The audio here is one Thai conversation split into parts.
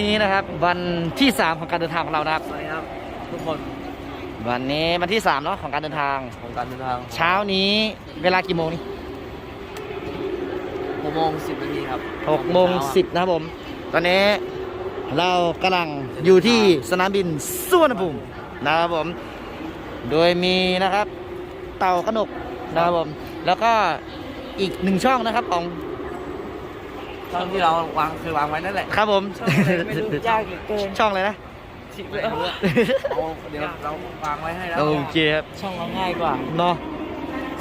นี้นะครับ วันที่ 3 ของการเดินทางของเรานะครับสวัสดีครับ ทุกคน วันนี้วันที่3เนาะของการเดินทาง ของการเดินทางเช้านี้เวลากี่โมงนี่หกโมงสิบนาทีครับ6โมง10นะครับผม ตอนนี้เรากำลังอยู่ที่สนามบินสุวรรณภูมินะครับผม โดยมีนะครับ เต่ากระหนกนะครับผม แล้วก็อีกหนึ่งช่องนะครับของ ช่องที่เราวางเคยวางไว้นั่นแหละครับผม ช่องอะไรไม่รู้ยากเหลือเกินช่องอะไรนะ ชิบเลยเอาเดี๋ยวเราวางไว้ให้แล้วโอเคครับช่องเราง่ายกว่าเนาะ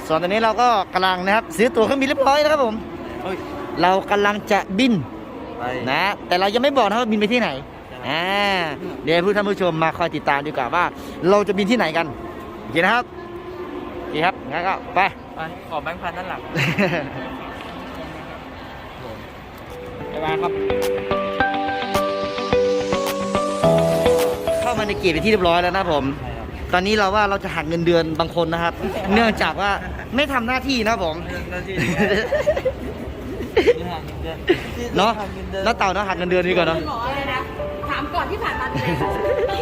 ส่วนตอนนี้เราก็กำลังนะครับ ซื้อตั๋วเครื่องบินเรียบร้อยนะครับผม เฮ้ยเรากำลังจะบินไปนะ แต่เรายังไม่บอกนะว่าบินไปที่ไหนอ่าเดี๋ยวผู้ท่านผู้ชมมาคอยติดตามดีกว่าว่า เราจะบินที่ไหนกันโอเคนะครับโอเคครับงั้นก็ไป ไปขอแบงค์พันด้านหลัง ไปบ้านครับ เข้ามาในเกียรติเป็นที่เรียบร้อยแล้วนะครับผม ตอนนี้เราว่าเราจะหักเงินเดือนบางคนนะครับ เนื่องจากว่าไม่ทำหน้าที่นะครับผมเนาะแล้วเต่าเนาะหักเงินเดือนดีกว่าเนาะหมออะไรนะ ถามก่อนที่ผ่านมาเป็นไง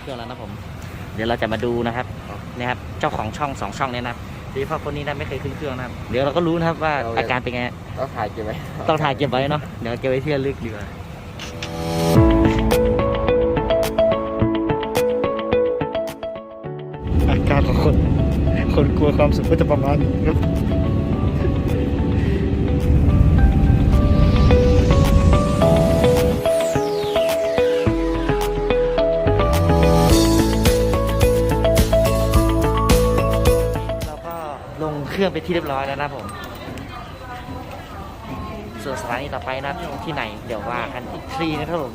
เครื่องแล้วนะผม เดี๋ยวเราจะมาดูนะครับนี่ครับ เจ้าของช่องสองช่องเนี้นะครับโดยเฉพาะคนนี้นะไม่เคยขึ้นเครื่องนะครับ เดี๋ยวเราก็รู้นะครับว่าอาการเป็นไงก็ถ่ายเก็บไว้ต้องถ่ายเก็บไว้เนาะ เดี๋ยวเก็บไว้ที่ระลึกดีกว่าอาการของคน คนกลัวความสุขก็จะประมาณนี้ครับ รื่องไปที่เรียบร้อยแล้วนะครับผม ส่วนสถานีต่อไปนะครับที่ไหนเดี๋ยวว่ากันอีกทีนะครับผม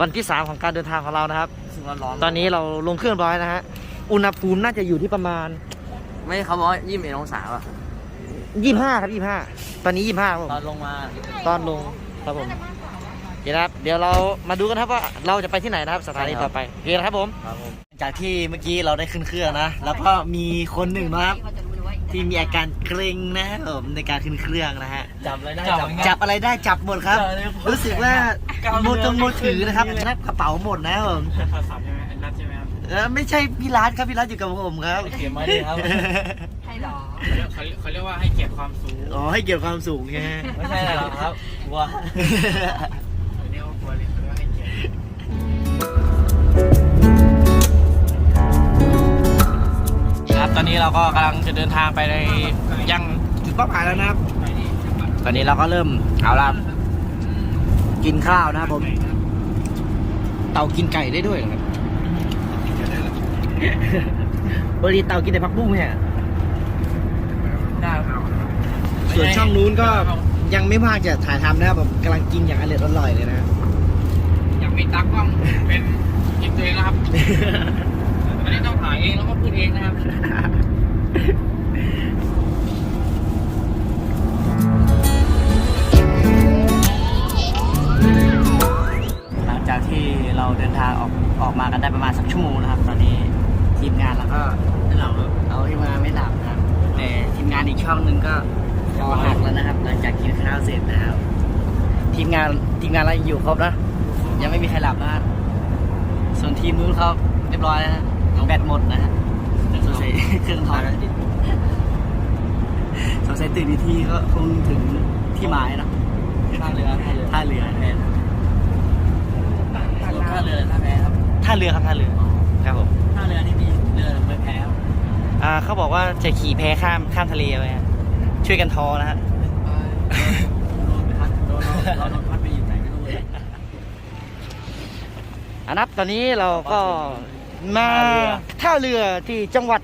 วันที่3ของการเดินทางของเรานะครับซึ่งร้อนตอนนี้เราลงเครื่องร้อยนะฮะ อุณหภูมิน่าจะอยู่ที่ประมาณๆไม่เขาบอกว่ายี่สิบเอ็ดองศาป่ะ25ครับ25ตอนนี้25ครับผมตอนลงมาตอนลงครับผมเดี๋ยวนะครับ เดี๋ยวเรามาดูกันครับว่าเราจะไปที่ไหนนะครับสถานีต่อไปโอเคนะครับผมครับผมจากที่เมื่อกี้เราได้ขึ้นเครื่องนะ แล้วก็มีคนหนึ่งนะครับ ที่มีอาการเกรงนะครับผมในการขึ้นเครื่องนะฮะ จับเลยได้จับอะไรได้จับหมดครับ จับเลยรู้สึกว่าก้าวโมเรือตงโมถือนะครับไม่ขึ้นนับกระเป๋าหมดนะครับผมโทรศัพท์ใช่ไหมนัดใช่ไหมครับเออไม่ใช่พี่รัฐครับพี่รัฐอยู่กับผมครับ เขียนมาดิครับ ใช่หรอ เขาเรียกเขาเรียกว่าให้เกียรติความสูง อ๋อให้เกี่ยวความสูงไงไม่ใช่หรอกครับวัว ติครับ ตอนนี้เราก็กำลังจะเดินทางไปในยังจุดเป้าหมายแล้วนะครับ ตอนนี้เราก็เริ่มเอาละกินข้าวนะครับผม เต่ากินไก่ได้ด้วยเหรอครับปกติเต่ากินแต่ผักบุ้งเนี่ยได้ครับส่วนช่องนู้นก็ยังไม่ว่างจะถ่ายทำนะครับผมกำลังกินอย่างอร่อยอร่อยเลยนะยังมีตากล้องเป็นกินตัวเองนะครับอั นนี้ต้องถ่ายเองแล้วก็พูดเองนะครับหลังจากที่เราเดินทางออกออกมากันได้ประมาณสักชั่วโมงนะครับ ตอนนี้ทีมงานแล้วก็ไม่หลับเราทีมงานไม่หลับนะครับ แต่ทีมงานอีกช่องหนึ่งก็คอหักแล้วนะครับ หลังจากกินข้าวเสร็จนะครับ ทีมงานทีมงานเรายังอยู่ครบนะยังไม่มีใครหลับนะฮะส่วนทีมนู้นเขาเรียบร้อยแล้วนะ แบตหมดนะฮะสงสัยเครื่องท้องสงสัยตื่นอีกทีก็คงถึงที่หมายเนอะท่าเรือท่าเรือท่าเรือแทนท่าเรือท่าแพครับท่าเรือครับท่าเรือครับผมท่าเรือที่มีเรือไม่แพ้ครับอ่าเขาบอกว่าจะขี่แพข้ามข้ามทะเลไปฮะช่วยกันทอนะฮะโดนพัดโดนเราโดนพัดไปอยู่ไหนไม่รู้เลยอันนับตอนนี้เราก็ มาท่าเรือที่จังหวัด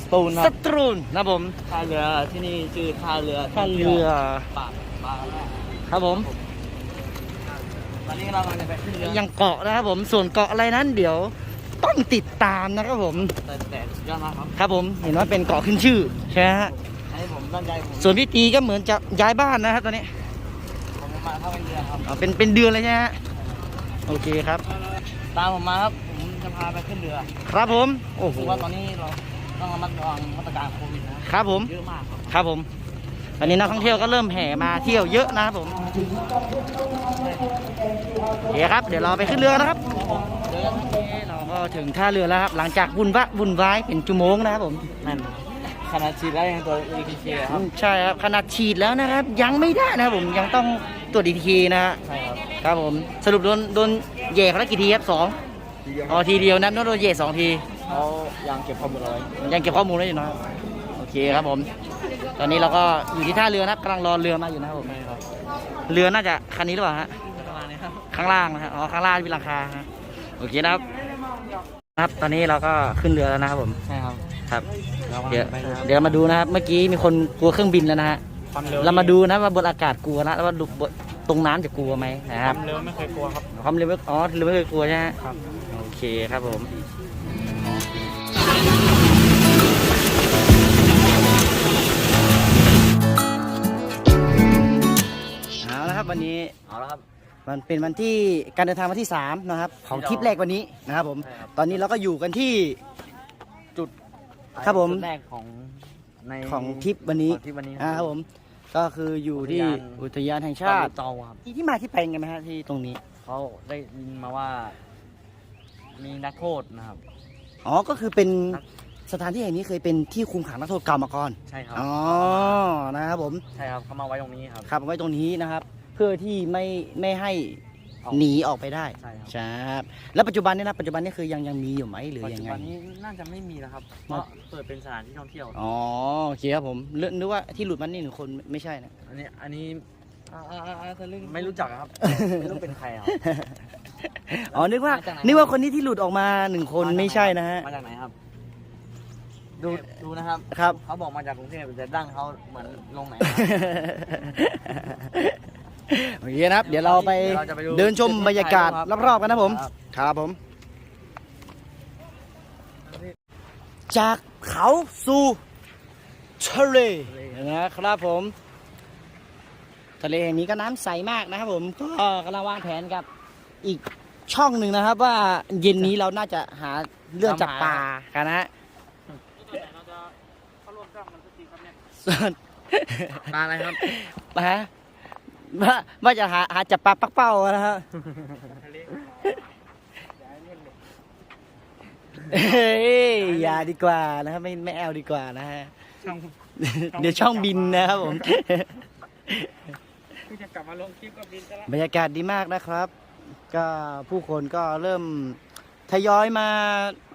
สตูนคสรับตรูลนะผมท่าเรือที่นี่ชื่อท่าเรือท่าเรือปากปากแรกครับผม ตอนนี้เรากำลังจะไปขึ้นเรือยังเกาะนะครับผมส่วนเกาะอะไรนั้นเดี๋ยวต้องติดตามนะครับผม แต่แต่สุดยอดมากครับครับผมเห็นว่าเป็นเกาะขึ้นชื่อใช่ไหมฮะให้ผมตั้งใจผมส่วนพี่ตีก็เหมือนจะย้ายบ้านนะครับตอนนี้ผมมาเข้าเป็นเรือครับ อ๋อเป็นเป็นเดือนเลยใช่ไหมฮะโอเคครับ ตามผมมาครับผมจะ พาไปขึ้นเรือครับผม โอ้โหรู้สึกว่าตอนนี้เราต้องระมัดระวังมาตรการโควิดนะครับผม เยอะมากครับครับผมตอนนี้นักท่องเที่ยวก็เริ่มแห่มาเที่ยวเยอะนะครับผมโอเคครับ เดี๋ยวเราไปขึ้นเรือนะครับเรือนี้เราก็ถึงท่าเรือแล้วครับ หลังจากวุ่นวะวุ่นวายเป็นชั่วโมงนะครับผมนั่นขนาดฉีดแล้วยังตัว ETK ครับใช่ครับขนาดฉีดแล้วนะครับ ยังไม่ได้นะครับผมยังต้องตรวจดีทีนะฮะใช่ครับครับผมสรุปโดนโดนแย่เขาแล้วกี่ทีครับสอง อ๋อทีเดียวนั้นโดนแย่สองทีเขายังเก็บข้อมูลเอาไว้ยังเก็บข้อมูลไว้อยู่นะโอเคครับผม ตอนนี้เราก็อยู่ที่ท่าเรือนะครับกำลังรอเรือมาอยู่นะครับผมเรือน่าจะคันนี้หรือเปล่าฮะข้างล่างนะฮะอ๋อข้างล่างเป็นหลังคาฮะโอเคนะครับครับตอนนี้เราก็ขึ้นเรือแล้วนะครับผมใช่ครับครับเดี๋ยวเดี๋ยวมาดูนะครับเมื่อกี้มีคนกลัวเครื่องบินแล้วนะฮะเรามาดูนะว่าบนอากาศกลัวนะแล้วว่าดูบนตรงน้ำจะกลัวไหมนะครัวาบมเร็วไม่เคยกลัวครับความเร็วไม่อ๋อเรือไม่เคยกลัวใช่ไหมครับ เคครับผมเอาละครับวันนี้เอาละครับ มันเป็นวันที่การเดินทางวันที่3นะครับของทริปแรกวันนี้นะครับผมใช่ครับ ตอนนี้เราก็อยู่กันที่ จุดครับผม จุดแรกของในของทริปวันนี้ของทริปวันนี้อ่าครับผมก็คืออยู่ที่อุทยานแห่งชาติ เตาครับที่ที่มาที่ไปกันไหมฮะที่ตรงนี้ เขาได้ยินมาว่า มีนักโทษนะครับ อ๋อ ก็คือเป็นสถานที่แห่งนี้เคยเป็นที่คุมขังนักโทษเก่ามาก่อน ใช่ครับ อ๋อ นะครับผม ใช่ครับเขามาไว้ตรงนี้ครับครับเอาไว้ตรงนี้นะครับ เพื่อที่ไม่ไม่ให้ออกหนีออกไปได้ ใช่ครับ ครับ แล้วปัจจุบันเนี่ยนะปัจจุบันนี่คือยังยังมีอยู่ไหมหรือปัจยัจุงไง บันนี้น่าจะไม่มีแล้วครับ เพราะเปิดเป็นสถานที่ท่องเที่ยว อ๋อ โอเคครับผมเลือกนึกว่าที่หลุดมันนี่หนึ่งคนไม่ใช่นะ อันนี้อันนี้ไม่รู้จักครับ ไม่รู้เป็นใครครับ อ๋อนึกว่า มาจากไหนนึกว่าคนนี้ที่หลุดออกมาหนึ่งคนไม่ใช่นะฮะ มาจากไหนครับ ดูดูนะครับ ครับ เขาบอกมาจากกรุงเทพแต่ดั้งเขาเหมือนลงไหน โอเคนะครับ เดี๋ยวเราไปเดี๋ยวเราจะไปดูเดินชมบรรยากาศครับรอบๆกันนะผม ครับ ครับผม จากเขาสู่ทะเลนะครับผม ทะเลแห่งนี้ก็น้ำใสมากนะครับผม ก็กำลังวางแผนกับ อีกช่องหนึ่งนะครับ ว่าเย็นนี้เราน่าจะหาเรื่องจับปลากันนะฮะส่วนมาอะไรครับปลาว่าว่าจะหาหาจับปลาปักเป้านะฮะเฮ้ยอย่าดีกว่านะครับไม่ไม่เอาดีกว่านะฮะช่องเดี๋ยวช่องบินนะครับผมที่จะกลับมาลงคลิปกับบินซะแล้วบรรยากาศดีมากนะครับ ก็ผู้คนก็เริ่มทยอยมา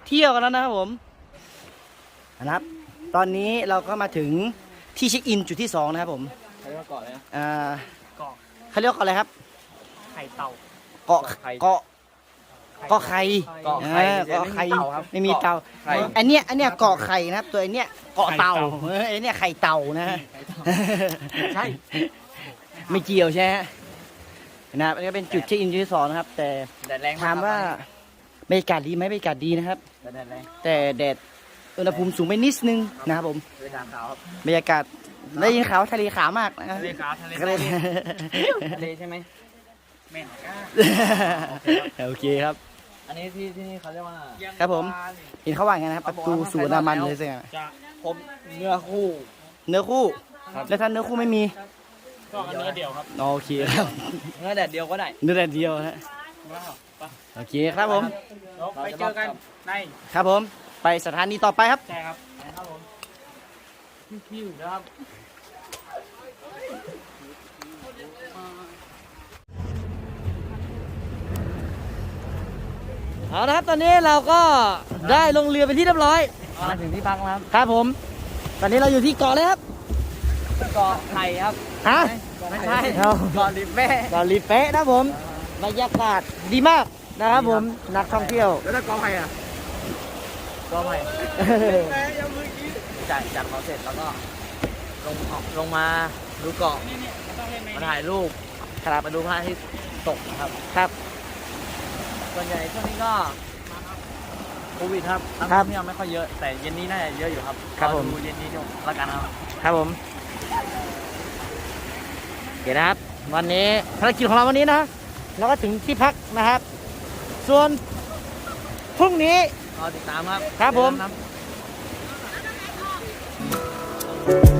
เที่ยวกันแล้วนะครับผมนะครับ ตอนนี้เราก็มาถึงที่เช็คอินจุดที่สองนะครับผมเขาเรียกว่าเกาะอะไรนะอ่าเกาะเขาเรียกว่าเกาะอะไรครับ ไข่เต่า เกาะเกาะไข่เกาะเกาะไข่เกาะไข่อ่าเกาะไข่ไม่มีเต่าครับไม่มีเต่าไข่ อันเนี้ยอันเนี้ยเกาะไข่นะครับ ตัวไอันเนี้ยเกาะเต่าเออไอันเนี้ยไข่เต่านะฮะ ใช่ ไม่เกี่ยวใช่ไหม นะครับอันนี้ก็เป็นจุดเช็คอินจุดที่สองนะครับ แต่แดดแรงถามว่าบรรยากาศดีไหมบรรยากาศดีนะครับ แดดแรงแต่แดดอุณหภูมิสูงไปนิดนึงนะครับผมทะเลขาวครับบรรยากาศได้ยินข่าวว่าทะเลขาวมากนะทะเลขาวทะเลทะเลทะเลใช่ไหมแม่นก้าโอเคครับ อันนี้ที่ที่นี่เขาเรียกว่าครับผมเห็นเขาว่าไงนะครับประตูสู่นามันเลยสิจะผมเนื้อคู่ เนื้อคู่ครับแล้วถ้าเนื้อคู่ไม่มี ก็อันเนื้อเดียวครับโอเคครับเนื้อแดดเดียวก็ได้เนื้อแต่เดียวฮะว้าวไปโอเคครับผมเดี๋ยวไปเจอกันในครับผม ไปสถานีต่อไปครับใช่ครับครับผมคิวๆนะครับเอาละครับตอนนี้เราก็ได้ลงเรือเป็นที่เรียบร้อยมาถึงที่พักแล้วครับ ครับผม ตอนนี้เราอยู่ที่เกาะเลยครับ เกาะไข่ครับ ฮะไม่ใช่เอาเกาะลิเป้เกาะลีเป๊ะนะครับผมบรรยากาศดีมากนะครับผมนักท่องเที่ยว แล้วถ้าเกาะไข่อะเกาะไข่จ่ายจัดเขาเสร็จแล้วก็ลงออกลงมาดูเกาะมาถ่ายรูปครับมาดูพระอาทิตย์ตกนะครับครับส่วนใหญ่ช่วงนี้ก็โควิดครับนักครัท่บองเที่ยวไม่ค่อยเยอะแต่เย็นนี้น่าจะเยอะอยู่ครับครับผมดูเย็นนี้ดูแล้วกันครับ ครับผมโอเคนะครับ วันนี้ภารกิจของเราวันนี้นะเราก็ถึงที่พักนะครับ ส่วนพรุ่งนี้รอติดตามครับ ครับผม